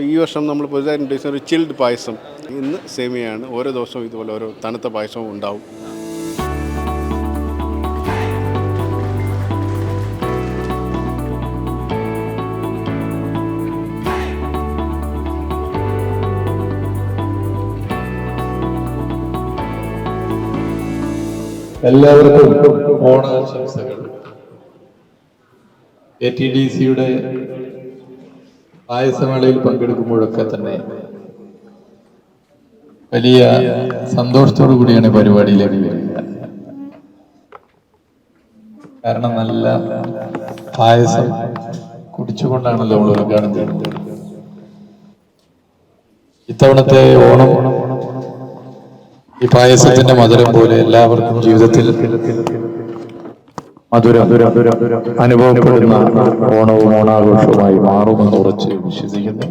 ഈ വർഷം നമ്മൾ പുതുതായി ഉദ്ദേശിച്ച ഒരു ചിൽഡ് പായസം. ഇന്ന് സേമിയാണ് ഓരോ ദിവസവും ഇതുപോലെ ഓരോ തണുത്ത പായസവും ഉണ്ടാവും. എല്ലാവർക്കും ഓണാശംസകൾ. എ ടി ഡി സിയുടെ പായസമേളയിൽ പങ്കെടുക്കുമ്പോഴൊക്കെ തന്നെ വലിയ സന്തോഷത്തോടു കൂടിയാണ് പരിപാടിയിലേക്ക് വരിക കാരണം നല്ല പായസം കുടിച്ചുകൊണ്ടാണല്ലോ നമ്മൾ ഉദ്ഘാടനം ചെയ്യുന്നത്. ഇത്തവണത്തെ ഓണം ഈ പായസത്തിന്റെ മധുരം പോലെ എല്ലാവർക്കും ജീവിതത്തിൽ അനുഭവപ്പെടുന്ന ഓണവും ഓണാഘോഷവുമായി മാറുമെന്ന് ഉറച്ച് വിശ്വസിക്കുന്നു.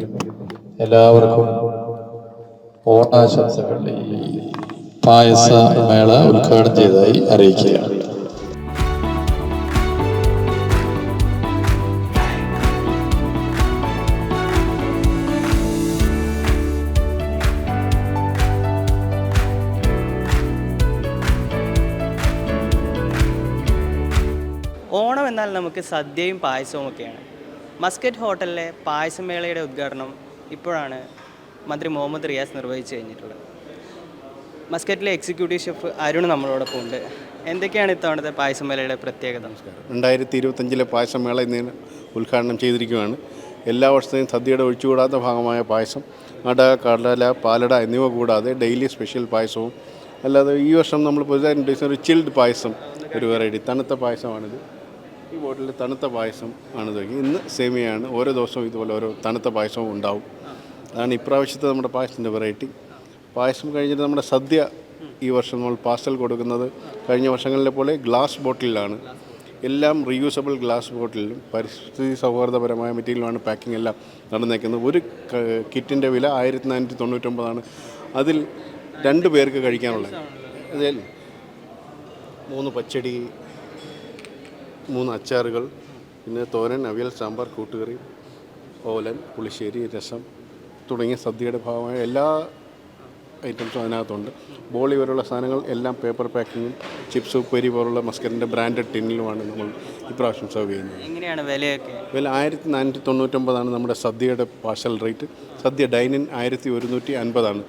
എല്ലാവർക്കും ഓണാശംസകൾ. ഈ പായസ മേള ഉദ്ഘാടനം ചെയ്തതായി അറിയിക്കുകയാണ്. എന്നാൽ നമുക്ക് സദ്യയും പായസവും ഒക്കെയാണ്. മസ്കറ്റ് ഹോട്ടലിലെ പായസമേളയുടെ ഉദ്ഘാടനം ഇപ്പോഴാണ് മന്ത്രി മുഹമ്മദ് റിയാസ് നിർവഹിച്ചു കഴിഞ്ഞിട്ടുള്ളത്. മസ്കറ്റിലെ എക്സിക്യൂട്ടീവ് ഷെഫ് അരുൺ നമ്മളോടൊപ്പം ഉണ്ട്. എന്തൊക്കെയാണ് ഇത്തവണത്തെ പായസമേളയുടെ പ്രത്യേകത? രണ്ടായിരത്തി ഇരുപത്തഞ്ചിലെ പായസമേള ഇന്ന് ഉദ്ഘാടനം ചെയ്തിരിക്കുകയാണ്. എല്ലാ വർഷത്തെയും സദ്യയുടെ ഒഴിച്ചുകൂടാത്ത ഭാഗമായ പായസം അട കടല പാലട എന്നിവ കൂടാതെ ഡെയിലി സ്പെഷ്യൽ പായസവും. അല്ലാതെ ഈ വർഷം നമ്മൾ പുതുതായി ഒരു ചിൽഡ് പായസം ഒരു വെറൈറ്റി തണുത്ത പായസമാണിത്. ഈ ബോട്ടിൽ തണുത്ത പായസം ആണ് തുടങ്ങി ഇന്ന് സേമിയാണ് ഓരോ ദിവസവും ഇതുപോലെ ഓരോ തണുത്ത പായസവും ഉണ്ടാവും. അതാണ് ഇപ്രാവശ്യത്തെ നമ്മുടെ പായസത്തിന്റെ വെറൈറ്റി. പായസം കഴിഞ്ഞിട്ട് നമ്മുടെ സദ്യ ഈ വർഷം നമ്മൾ പാർസൽ കൊടുക്കുന്നത് കഴിഞ്ഞ വർഷങ്ങളിലെ പോലെ ഗ്ലാസ് ബോട്ടിലാണ്. എല്ലാം റീയൂസബിൾ ഗ്ലാസ് ബോട്ടിലും പരിസ്ഥിതി സൗഹാർദ്ദപരമായ മെറ്റീരിയലുമാണ് പാക്കിംഗ് എല്ലാം നടന്നേക്കുന്നത്. ഒരു കിറ്റിന്റെ വില ആയിരത്തി നാനൂറ്റി തൊണ്ണൂറ്റൊമ്പതാണ് അതിൽ രണ്ട് പേർക്ക് കഴിക്കാനുള്ളത്. അതിൽ മൂന്ന് പച്ചടി മൂന്ന് അച്ചാറുകൾ പിന്നെ തോരൻ അവിയൽ സാമ്പാർ കൂട്ടുകറി ഓലൻ പുളിശ്ശേരി രസം തുടങ്ങിയ സദ്യയുടെ ഭാഗമായ എല്ലാ ഐറ്റംസും അതിനകത്തുണ്ട്. ബോളി വരെയുള്ള സാധനങ്ങൾ എല്ലാം പേപ്പർ പാക്കിങ്ങും ചിപ്സ് ഉപ്പേരി പോലുള്ള മസ്കറിന്റെ ബ്രാൻഡഡ് ടിന്നിലുമാണ് നമ്മൾ ഇപ്രാവശ്യം സെർവ് ചെയ്യുന്നത്. എങ്ങനെയാണ് വിലയൊക്കെ? വില ആയിരത്തി നാനൂറ്റി തൊണ്ണൂറ്റൊമ്പതാണ് നമ്മുടെ സദ്യയുടെ പാർസൽ റേറ്റ് സദ്യ ഡൈനിൻ ആയിരത്തി ഒരുന്നൂറ്റി അൻപതാണ്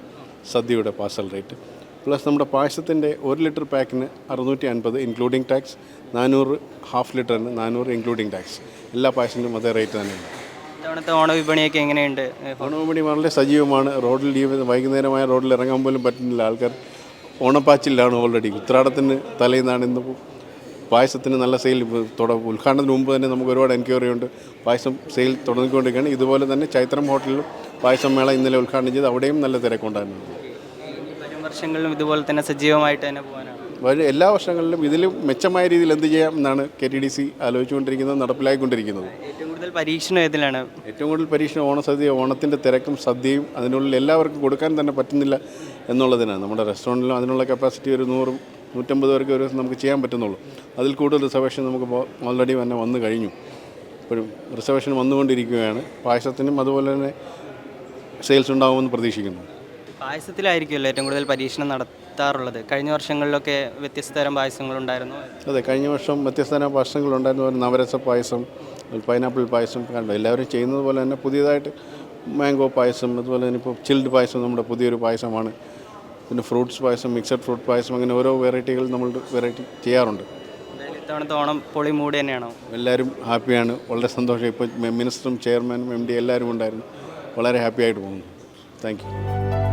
സദ്യയുടെ പാർസൽ റേറ്റ് പ്ലസ് നമ്മുടെ പായസത്തിന്റെ ഒരു ലിറ്റർ പാക്കിന് അറുന്നൂറ്റി അൻപത് ഇൻക്ലൂഡിംഗ് ടാക്സ് നാനൂറ് ഹാഫ് ലിറ്ററിന് നാനൂറ് ഇൻക്ലൂഡിംഗ് ടാക്സ് എല്ലാ പായസത്തിനും അതേ റേറ്റ് തന്നെയാണ് ഇത്തവണത്തെ ഓണവിപണിയൊക്കെ എങ്ങനെയുണ്ട്? ഓണവിപണി വളരെ സജീവമാണ്. റോഡിൽ ലീവ് വൈകുന്നേരമായ റോഡിൽ ഇറങ്ങാൻ പോലും പറ്റുന്നില്ല. ആൾക്കാർ ഓണപ്പാച്ചിലാണ് ഓൾറെഡി ഉത്രാടത്തിന് തലേന്നാണ് ഇന്ന് പായസത്തിന് നല്ല സെയിൽ തുട ഉദ്ഘാടനത്തിന് മുമ്പ് തന്നെ നമുക്ക് ഒരുപാട് എൻക്വയറി ഉണ്ട്. പായസം സെയിൽ തുടങ്ങിക്കൊണ്ടിരിക്കുകയാണ്. ഇതുപോലെ തന്നെ ചൈത്രം ഹോട്ടലിലും പായസം മേള ഇന്നലെ ഉദ്ഘാടനം ചെയ്ത് അവിടെയും നല്ല തിരക്കുണ്ടായിരുന്നു. വർഷങ്ങളിലും ഇതുപോലെ തന്നെ സജീവമായിട്ട് തന്നെ പോകാനാണ്. എല്ലാ വർഷങ്ങളിലും ഇതിലും മെച്ചമായ രീതിയിൽ എന്ത് ചെയ്യാം എന്നാണ് കെ ടി ഡി സി ആലോചിച്ചുകൊണ്ടിരിക്കുന്നത് നടപ്പിലാക്കിക്കൊണ്ടിരിക്കുന്നത്. ഏറ്റവും കൂടുതൽ പരീക്ഷണം ഏതിലാണ്? ഏറ്റവും കൂടുതൽ പരീക്ഷണം ഓണസദ്യ ഓണത്തിന്റെ തിരക്കും സദ്യയും അതിനുള്ളിൽ എല്ലാവർക്കും കൊടുക്കാൻ തന്നെ പറ്റുന്നില്ല എന്നുള്ളതിനാണ്. നമ്മുടെ റെസ്റ്റോറന്റിലും അതിനുള്ള കപ്പാസിറ്റി ഒരു നൂറും നൂറ്റമ്പത് പേർക്ക് ഒരു ദിവസം നമുക്ക് ചെയ്യാൻ പറ്റുന്നുള്ളൂ. അതിൽ കൂടുതൽ റിസർവേഷൻ നമുക്ക് ഓൾറെഡി തന്നെ വന്നു കഴിഞ്ഞു. ഇപ്പോഴും റിസർവേഷൻ വന്നുകൊണ്ടിരിക്കുകയാണ്. പായസത്തിനും അതുപോലെ തന്നെ സെയിൽസ് ഉണ്ടാകുമെന്ന് പ്രതീക്ഷിക്കുന്നു. പായസത്തിലായിരിക്കുമല്ലോ ഏറ്റവും കൂടുതൽ പരീക്ഷണം നടത്താറുള്ളത്? കഴിഞ്ഞ വർഷങ്ങളിലൊക്കെ വ്യത്യസ്ത തരം പായസങ്ങളുണ്ടായിരുന്നു. അതെ കഴിഞ്ഞ വർഷം വ്യത്യസ്ത തരം പായസങ്ങളുണ്ടായിരുന്നു. ഉണ്ടായിരുന്നു നവരസ പായസം പൈനാപ്പിൾ പായസം കണ്ടു. എല്ലാവരും ചെയ്യുന്നത് പോലെ തന്നെ പുതിയതായിട്ട് മാംഗോ പായസം അതുപോലെ തന്നെ ഇപ്പോൾ ചിൽഡ് പായസം നമ്മുടെ പുതിയൊരു പായസമാണ്. പിന്നെ ഫ്രൂട്ട്സ് പായസം മിക്സഡ് ഫ്രൂട്ട് പായസം അങ്ങനെ ഓരോ വെറൈറ്റികൾ നമ്മൾ വെറൈറ്റി ചെയ്യാറുണ്ട്. ഇത്തവണത്തെ ഓണം പൊളി മൂഡ് തന്നെയാണോ? എല്ലാവരും ഹാപ്പിയാണ്. വളരെ സന്തോഷം. ഇപ്പോൾ മിനിസ്റ്ററും ചെയർമാനും എം ഡി എല്ലാവരും ഉണ്ടായിരുന്നു. വളരെ ഹാപ്പിയായിട്ട് പോകുന്നു. Thank you.